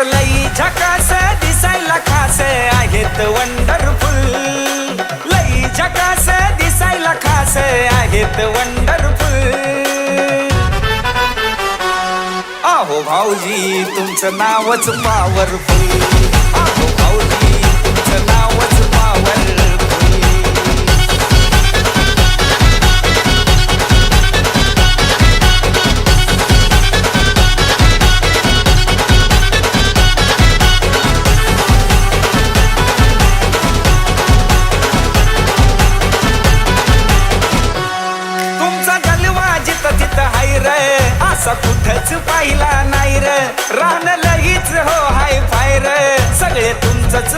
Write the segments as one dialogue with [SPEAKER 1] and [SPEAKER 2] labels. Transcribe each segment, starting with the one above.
[SPEAKER 1] तर लई झकास दिसायला खास आहेत वंडरफुल लई झकास दिसायला खास आहेत वंडरफुल भाऊजी तुमचं नावच पावरफुल असा कुठंच पाहिला नाही र. रान लगीच हो हाय फायर सगळे तुमचंच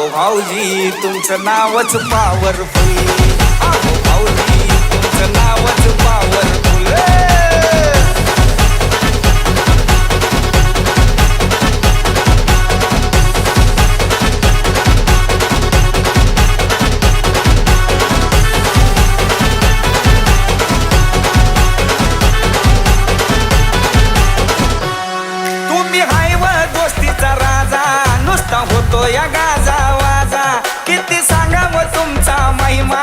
[SPEAKER 1] आहो भाऊजी तुमचं नावच पावरफुल आहो भाऊजी तुमचं नावच पावरफुल तुम्ही हाय व दोस्तीचा राजा. मस्त होतो या गाजा वाजा. किती सांगावं तुमचा महिमा.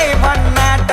[SPEAKER 1] नाही भन्नाट